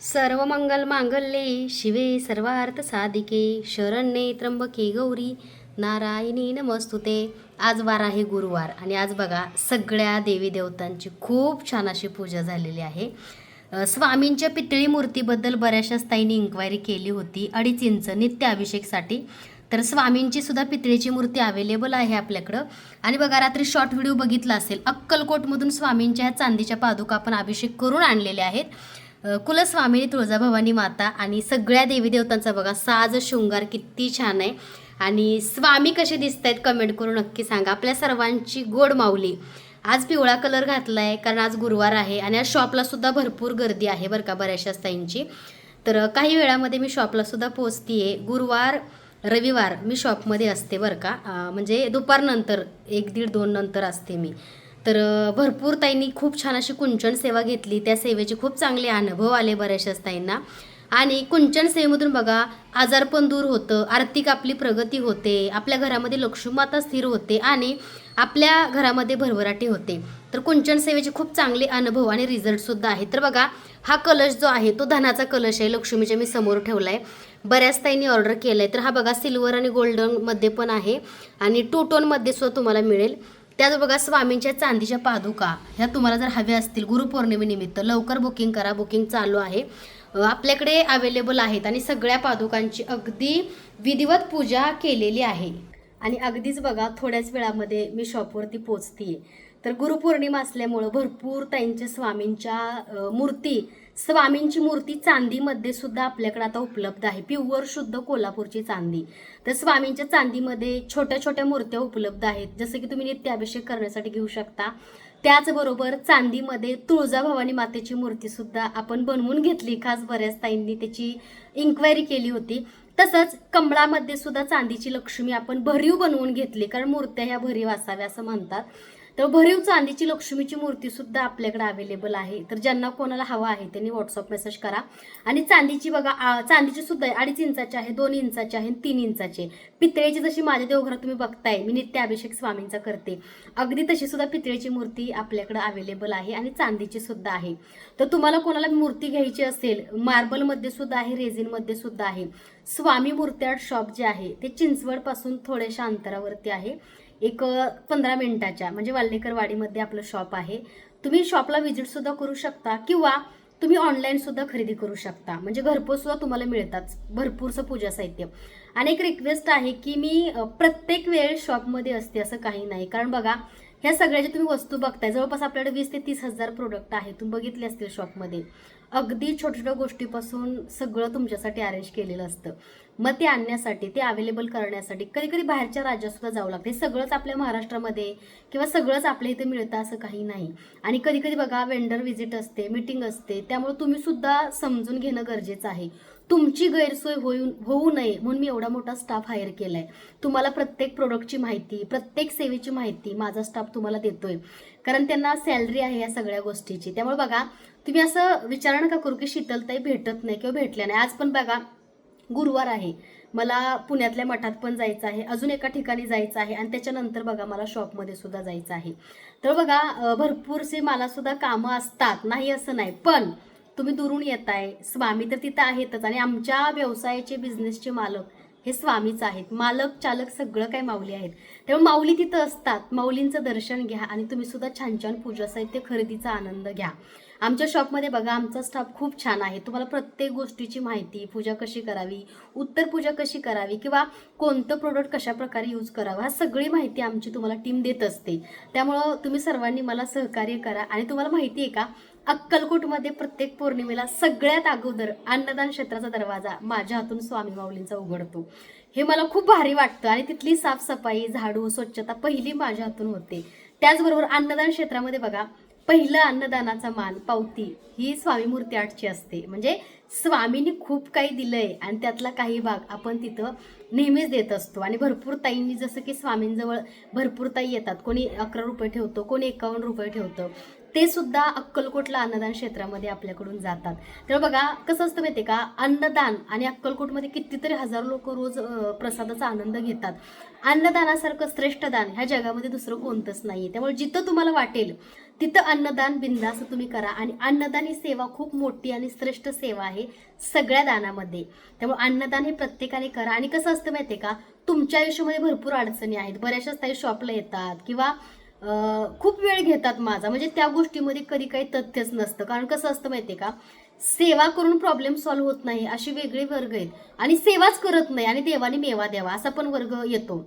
सर्व मंगल मांगल्ये शिवे सर्वार्थ साधिके शरण्ये त्र्यंबके गौरी नारायणी नमस्तुते. आज वार आहे गुरुवार आणि आज बघा सगळ्या देवी देवतांची खूप छान अशी पूजा झालेली आहे. स्वामींच्या पितळी मूर्तीबद्दल बऱ्याचशा ताईंनी इन्क्वायरी केली होती अडीच इंच नित्य अभिषेकसाठी. तर स्वामींची सुद्धा पितळेची मूर्ती अवेलेबल आहे आपल्याकडं. आणि बघा रात्री शॉर्ट व्हिडिओ बघितला असेल अक्कलकोटमधून स्वामींच्या ह्या चांदीच्या पादुका आपण अभिषेक करून आणलेल्या आहेत. कुलस्वामिनी तुळजाभवानी माता आणि सगळ्या देवी देवतांचा बघा साज शृंगार किती छान आहे. आणि स्वामी कसे दिसत आहेत कमेंट करून नक्की सांगा. आपल्या सर्वांची गोड माऊली. आज पिवळा कलर घातला आहे कारण आज गुरुवार आहे आणि आज शॉपला सुद्धा भरपूर गर्दी आहे बरं का बऱ्याचशा ताईंची तर काही वेळामध्ये मी शॉपला सुद्धा पोचतीये गुरुवार रविवार मी शॉपमध्ये असते बरं का. म्हणजे दुपारनंतर एक दीड दोन नंतर असते मी. तर भरपूर ताईंनी खूप छान अशी कुंचन सेवा घेतली. त्या सेवेचे खूप चांगले अनुभव आले बऱ्याचशाच ताईंना. आणि कुंचन सेवेमधून बघा आजारपण दूर होतं आर्थिक आपली प्रगती होते आपल्या घरामध्ये लक्ष्मीमाता स्थिर होते आणि आपल्या घरामध्ये भरभराटी होते. तर कुंचन सेवेचे खूप चांगले अनुभव आणि रिझल्टसुद्धा आहेत. तर बघा हा कलश जो आहे तो धनाचा कलश आहे. लक्ष्मीच्या मी समोर ठेवला आहे बऱ्याच ताईंनी ऑर्डर केलं आहे तर हा बघा सिल्वर आणि गोल्डनमध्ये पण आहे. आणि टू टोनमध्ये सुद्धा तुम्हाला मिळेल. त्याच बघा स्वामींच्या चांदीच्या पादुका ह्या तुम्हाला जर हव्या असतील गुरुपौर्णिमेनिमित्त लवकर बुकिंग करा बुकिंग चालू आहे. आपल्याकडे अवेलेबल आहेत आणि सगळ्या पादुकांची अगदी विधिवत पूजा केलेली आहे. आणि अगदीच बघा थोड्याच वेळामध्ये मी शॉपवरती पोचते तर गुरुपौर्णिमा असल्यामुळं भरपूर त्यांच्या स्वामींच्या मूर्ती स्वामींची मूर्ती चांदीमध्ये सुद्धा आपल्याकडे आता उपलब्ध आहे. प्युअर शुद्ध कोल्हापूरची चांदी. तर स्वामींच्या चांदीमध्ये छोट्या छोट्या मूर्त्या उपलब्ध आहेत. जसं की तुम्ही नित्याभिषेक करण्यासाठी घेऊ शकता. त्याचबरोबर चांदीमध्ये तुळजाभवानी मातेची मूर्तीसुद्धा आपण बनवून घेतली. खास बऱ्याच ताईंनी त्याची इन्क्वायरी केली होती. तसंच कमळामध्ये सुद्धा चांदीची लक्ष्मी आपण भरीव बनवून घेतली. कारण मूर्त्या ह्या भरीव असाव्या असं म्हणतात. तर भरीव चांदीची लक्ष्मीची मूर्ती सुद्धा आपल्याकडे अवेलेबल आहे. तर ज्यांना कोणाला हवा आहे त्यांनी व्हॉट्सअप मेसेज करा. आणि चांदीची बघा चांदीची सुद्धा आहे. अडीच इंचाची आहे दोन इंचाची आहे तीन इंचाची आहे. पितळेची जशी माझ्या देवघरात तुम्ही बघताय मी नित्य अभिषेक स्वामींचा करते. अगदी तशी सुद्धा पितळेची मूर्ती आपल्याकडे अवेलेबल आहे आणि चांदीची सुद्धा आहे. तर तुम्हाला कोणाला मूर्ती घ्यायची असेल मार्बलमध्ये सुद्धा आहे रेझिनमध्ये सुद्धा आहे. स्वामी मूर्त्या शॉप जे आहे ते चिंचवडपासून थोड्याशा अंतरावरती आहे. एक पंधरा मिनिटाच्या म्हणजे वाल्हेकरवाडीमध्ये आपलं शॉप आहे. तुम्ही शॉपला व्हिजिटसुद्धा करू शकता किंवा तुम्ही ऑनलाईनसुद्धा खरेदी करू शकता. म्हणजे घरपोचसुद्धा तुम्हाला मिळतात. भरपूरचं पूजा साहित्य. आणि एक रिक्वेस्ट आहे की मी प्रत्येक वेळ शॉपमध्ये असते असं काही नाही. कारण बघा ह्या सगळ्या ज्या तुम्ही वस्तू बघताय. जवळपास आपल्याकडे वीस ते तीस हजार प्रोडक्ट आहे तुम्ही बघितले असतील शॉपमध्ये अगदी छोट्या छोट्या गोष्टीपासून सगळं तुमच्यासाठी अरेंज केलेलं असतं. मग ते आणण्यासाठी ते अवेलेबल करण्यासाठी कधी कधी बाहेरच्या राज्यातसुद्धा जावं लागतं. हे सगळंच आपल्या महाराष्ट्रामध्ये किंवा सगळंच आपल्या इथे मिळतं असं काही नाही. आणि कधी कधी बघा वेंडर व्हिजिट असते मीटिंग असते त्यामुळे तुम्हीसुद्धा समजून घेणं गरजेचं आहे. तुमची गैरसोय होऊ होऊ नये म्हणून मी एवढा मोठा स्टाफ हायर केला आहे तुम्हाला प्रत्येक प्रोडक्टची माहिती प्रत्येक सेवेची माहिती माझा स्टाफ तुम्हाला देतोय. कारण त्यांना सॅलरी आहे या सगळ्या गोष्टीची. त्यामुळे बघा तुम्ही असं विचारणं का करू की शीतलताई भेटत नाही किंवा भेटल्या नाही. आज पण बघा गुरुवार आहे. मला पुण्यातल्या मठात पण जायचं आहे. अजून एका ठिकाणी जायचं आहे आणि त्याच्यानंतर बघा मला शॉपमध्ये सुद्धा जायचं आहे. तर बघा भरपूरसे मला सुद्धा कामं असतात. नाही असं नाही पण तुम्ही दुरून येताय. स्वामी तर तिथं आहेतच आणि आमच्या व्यवसायाचे बिझनेसचे मालक हे स्वामीच आहेत. मालक चालक सगळं काय माऊली आहेत. त्यामुळे माऊली तिथं असतात. माऊलींचं दर्शन घ्या आणि तुम्ही सुद्धा छान छान पूजा साहित्य खरेदीचा आनंद घ्या. आमच्या शॉपमध्ये बघा आमचा स्टाफ खूप छान आहे. तुम्हाला प्रत्येक गोष्टीची माहिती पूजा कशी करावी उत्तर पूजा कशी करावी किंवा कोणतं प्रोडक्ट कशा प्रकारे यूज करावं हा सगळी माहिती आमची तुम्हाला टीम देत असते. त्यामुळं तुम्ही सर्वांनी मला सहकार्य करा. आणि तुम्हाला माहिती आहे का अक्कलकोटमध्ये प्रत्येक पौर्णिमेला सगळ्यात अगोदर अन्नदान क्षेत्राचा दरवाजा माझ्या हातून स्वामी माऊलींचा उघडतो. हे मला खूप भारी वाटतं आणि तिथली साफसफाई झाडू स्वच्छता पहिली माझ्या हातून होते. त्याचबरोबर अन्नदान क्षेत्रामध्ये बघा पहिलं अन्नदानाचा मान पावती ही स्वामी मूर्ती आठची असते. म्हणजे स्वामींनी खूप काही दिलंय आणि त्यातला काही भाग आपण तिथं नेहमीच देत असतो. आणि भरपूर ताईंनी जसं की स्वामींजवळ भरपूर ताई येतात. कोणी अकरा रुपये ठेवतो कोणी एकावन्न रुपये ठेवतं. ते सुद्धा अक्कलकोटला अन्नदान क्षेत्रामध्ये आपल्याकडून जातात. तर बघा कसं असतं माहिती का? अन्नदान आणि अक्कलकोटमध्ये कितीतरी हजारो लोक रोज प्रसादाचा आनंद घेतात. अन्नदानासारखं श्रेष्ठ दान ह्या जगामध्ये दुसरं कोणतंच नाही त्यामुळे जिथं तुम्हाला वाटेल तिथं अन्नदान बिंदास तुम्ही करा. आणि अन्नदान ही सेवा खूप मोठी आणि श्रेष्ठ सेवा आहे सगळ्या दानामध्ये. त्यामुळे अन्नदान हे प्रत्येकाने करा. आणि कसं असतं माहितीये का? तुमच्या आयुष्यामध्ये भरपूर अडचणी आहेत. बऱ्याचशाच ताई शॉपला येतात किंवा खूप वेळ घेतात माझा. म्हणजे त्या गोष्टीमध्ये कधी काही तथ्यच नसतं. कारण कसं असतं माहितीये का? सेवा करून प्रॉब्लेम सॉल्व्ह होत नाही असे वेगळे वर्ग आहेत. आणि सेवाच करत नाही. आणि देवाने मेवा द्यावा असा पण वर्ग येतो.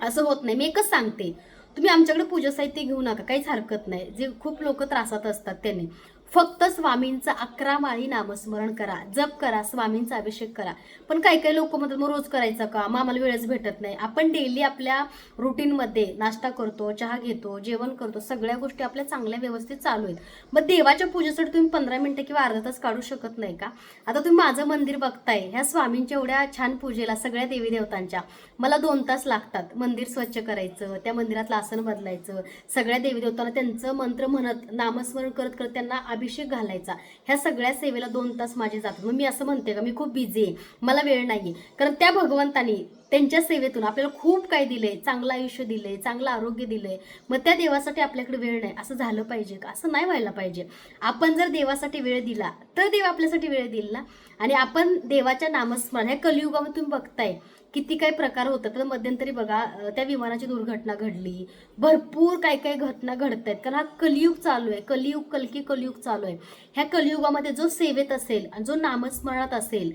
असं होत नाही. मी एकच सांगते. तुम्ही आमच्याकडे पूजा साहित्य घेऊ नका काहीच हरकत नाही. जे खूप लोक त्रासात असतात त्यांनी. फक्त स्वामींचं अकरा माळी नामस्मरण करा जप करा स्वामींचा अभिषेक करा. पण काही काही लोक म्हणतात मग रोज करायचं का? मग आम्हाला वेळच भेटत नाही. आपण डेली आपल्या रुटीनमध्ये नाश्ता करतो चहा घेतो जेवण करतो सगळ्या गोष्टी आपल्या चांगल्या व्यवस्थित चालू आहेत. मग देवाच्या पूजेसाठी तुम्ही पंधरा मिनटं किंवा अर्धा तास काढू शकत नाही का? आता तुम्ही माझं मंदिर बघताय ह्या स्वामींच्या एवढ्या छान पूजेला सगळ्या देवी देवतांच्या मला दोन तास लागतात मंदिर स्वच्छ करायचं त्या मंदिरातलं आसन बदलायचं सगळ्या देवी देवतांना त्यांचं मंत्र म्हणत नामस्मरण करत करत त्यांना अभिषेक घालायचा. ह्या सगळ्या सेवेला दोन तास माझे जातात. मग मी असं म्हणते का मी खूप बिझी आहे. मला वेळ नाहीये. कारण त्या भगवंतानी त्यांच्या सेवेतून आपल्याला खूप काय दिलंय. चांगलं आयुष्य दिलंय चांगलं आरोग्य दिलंय. मग त्या देवासाठी आपल्याकडे वेळ नाही. असं झालं पाहिजे का? असं नाही व्हायला पाहिजे. आपण जर देवासाठी वेळ दिला तर देव आपल्यासाठी वेळ दिला आणि आपण देवाच्या नामस्मरण ह्या कलियुगामध्ये तुम्ही बघताय किती काय प्रकार होतात. तर मध्यंतरी बघा त्या विमानाची दुर्घटना घडली. भरपूर काय काय घटना घडत आहेत कारण हा कलियुग चालू आहे. कलियुग कलकी कलियुग चालू आहे. ह्या कलियुगामध्ये जो सेवेत असेल आणि जो नामस्मरणात असेल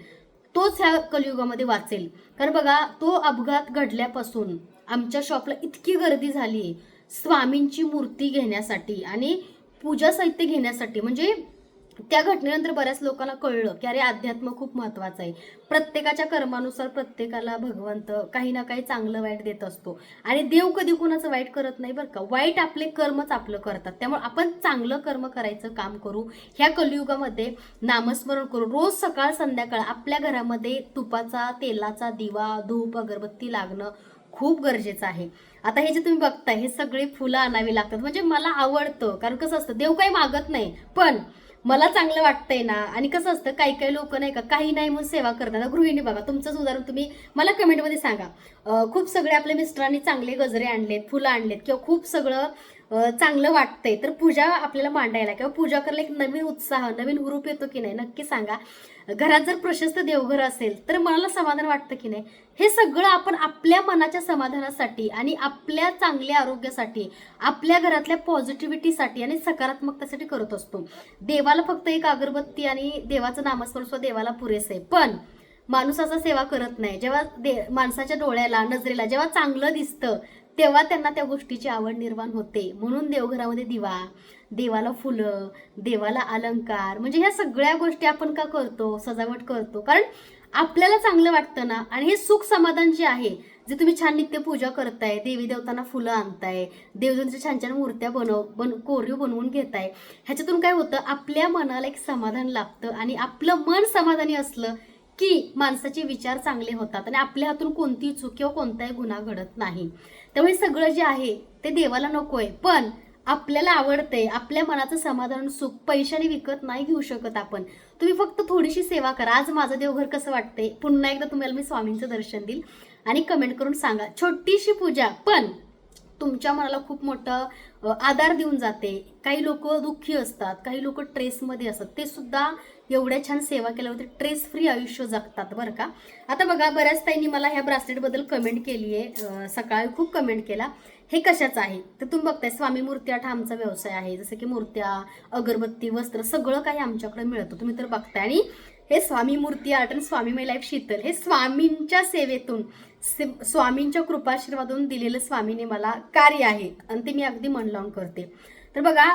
तोच ह्या कलियुगामध्ये वाचेल. कारण बघा तो अपघात घडल्यापासून आमच्या शॉपला इतकी गर्दी झाली आहे स्वामींची मूर्ती घेण्यासाठी आणि पूजा साहित्य घेण्यासाठी. म्हणजे त्या घटनेनंतर बऱ्याच लोकांना कळलं की अरे अध्यात्म खूप महत्वाचं आहे. प्रत्येकाच्या कर्मानुसार प्रत्येकाला भगवंत काही ना काही चांगलं वाईट देत असतो. आणि देव कधी कोणाचं वाईट करत नाही बरं का. वाईट आपले कर्मच आपलं करतात. त्यामुळे आपण चांगलं कर्म करायचं काम करू. ह्या कलियुगामध्ये नामस्मरण करू. रोज सकाळ संध्याकाळ आपल्या घरामध्ये तुपाचा तेलाचा दिवा धूप अगरबत्ती लागणं खूप गरजेचं आहे. आता हे जे तुम्ही बघताय हे सगळे फुलं आणावी लागतात. म्हणजे मला आवडतं. कारण कसं असतं देव काही मागत नाही. पण मला चांगलं वाटतंय ना. आणि कसं असतं काही काही लोक नाही का काही नाही म्हणून सेवा करतात गृहिणी बघा तुमचंच उदाहरण तुम्ही मला कमेंटमध्ये सांगा. खूप सगळे आपल्या मिस्टरांनी चांगले गजरे आणलेत फुलं आणलेत किंवा खूप सगळं चांगलं वाटतंय. तर पूजा आपल्याला मांडायला किंवा पूजा करायला एक नवीन उत्साह नवीन हुरूप येतो की नाही नक्की सांगा. घरात जर प्रशस्त देवघर असेल तर मनाला समाधान वाटतं की नाही? हे सगळं आपण आपल्या मनाच्या समाधानासाठी आणि आपल्या चांगल्या आरोग्यासाठी आपल्या घरातल्या पॉझिटिव्हिटीसाठी आणि सकारात्मकतेसाठी करत असतो. देवाला फक्त एक अगरबत्ती आणि देवाचं नामस्मरण सुद्धा देवाला पुरेसं आहे. पण माणूस असा सेवा करत नाही. जेव्हा दे माणसाच्या डोळ्याला नजरेला जेव्हा चांगलं दिसतं तेव्हा त्यांना त्या गोष्टीची आवड निर्माण होते. म्हणून देवघरामध्ये दिवा देवाला फुलं देवाला अलंकार म्हणजे ह्या सगळ्या गोष्टी आपण का करतो सजावट करतो? कारण आपल्याला चांगलं वाटतं ना? आणि हे सुख समाधान जे आहे जे तुम्ही छान नित्य पूजा करताय देवी देवतांना फुलं आणताय देवदेवांच्या छान छान मूर्त्या बनव बन कोरीव बनवून घेताय ह्याच्यातून काय होतं? आपल्या मनाला एक समाधान लाभतं आणि आपलं मन समाधानी असलं की माणसाचे विचार चांगले होतात आणि आपल्या हातून कोणतीही चूक किंवा कोणताही गुन्हा घडत नाही. त्यामुळे सगळं जे आहे ते देवाला नको आहे पण आपल्याला आवडतंय आपल्या मनाचं समाधान सुख पैशाने विकत नाही घेऊ शकत आपण. तुम्ही फक्त थोडीशी सेवा करा. आज माझं देवघर कसं वाटतंय? पुन्हा एकदा तुम्हाला मी स्वामींचं दर्शन देईल आणि कमेंट करून सांगा. छोटीशी पूजा पण तुमच्या मनाला खूप मोठं आधार देऊन जाते. काही लोक दुःखी असतात काही लोक ट्रेसमध्ये असतात. ते सुद्धा एवढ्या छान सेवा केल्यावरती ट्रेस फ्री आयुष्य जगतात बरं का? आता बघा बऱ्याच ताईंनी मला ह्या ब्रासलेटबद्दल कमेंट केली आहे. सकाळी खूप कमेंट केला. हे कशाचं आहे? तर तुम्ही बघताय स्वामी मूर्ती हा आमचा व्यवसाय आहे. जसं की मूर्त्या अगरबत्ती वस्त्र सगळं काही आमच्याकडे मिळतं. तुम्ही तर बघताय. आणि हे स्वामी मूर्ती आर्ट आणि स्वामी माय लाईफ शीतल हे स्वामींच्या सेवेतून से- स्वामींच्या कृपाशीर्वादून दिलेलं स्वामीने मला कार्य आहे. आणि ते मी अगदी मन लावून करते. तर बघा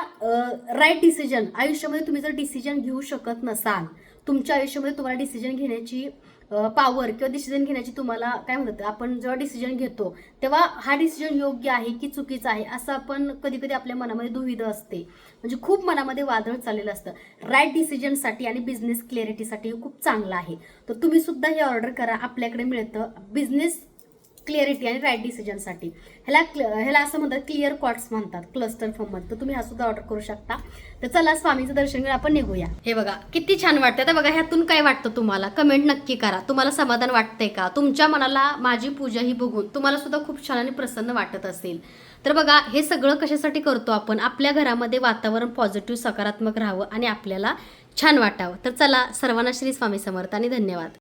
राईट डिसिजन आयुष्यामध्ये तुम्ही जर डिसिजन घेऊ शकत नसाल तुमच्या आयुष्यामध्ये तुम्हाला डिसिजन घेण्याची पॉवर किंवा डिसिजन घेण्याची तुम्हाला काय म्हणतात आपण जेव्हा डिसिजन घेतो तेव्हा हा डिसिजन योग्य आहे की चुकीचा आहे असं आपण कधी कधी आपल्या मनामध्ये दुविधा असते. म्हणजे खूप मनामध्ये वादळ चाललेलं असतं. राईट डिसिजनसाठी आणि बिझनेस क्लिअरिटीसाठी खूप चांगलं आहे. तर तुम्ही सुद्धा हे ऑर्डर करा आपल्याकडे मिळतं. बिझनेस क्लिअरिटी आणि राईट डिसिजनसाठी ह्याला क्ल- ह्याला असं म्हणतात क्लिअर कॉट्स म्हणतात क्लस्टर फॉर्ममध्ये तर तुम्ही हा सुद्धा ऑर्डर करू शकता. तर चला स्वामीचं दर्शन घेऊन आपण निघूया. हे बघा किती छान वाटतं तर बघा ह्यातून काय वाटतं तुम्हाला? कमेंट नक्की करा. तुम्हाला समाधान वाटतंय का? तुमच्या मनाला माझी पूजा ही बघून तुम्हाला सुद्धा खूप छान आणि प्रसन्न वाटत असेल. तर बघा हे सगळं कशासाठी करतो आपण? आपल्या घरामध्ये वातावरण पॉझिटिव्ह सकारात्मक राहावं आणि आपल्याला छान वाटावं. तर चला सर्वांना श्री स्वामी समर्थ आणि धन्यवाद.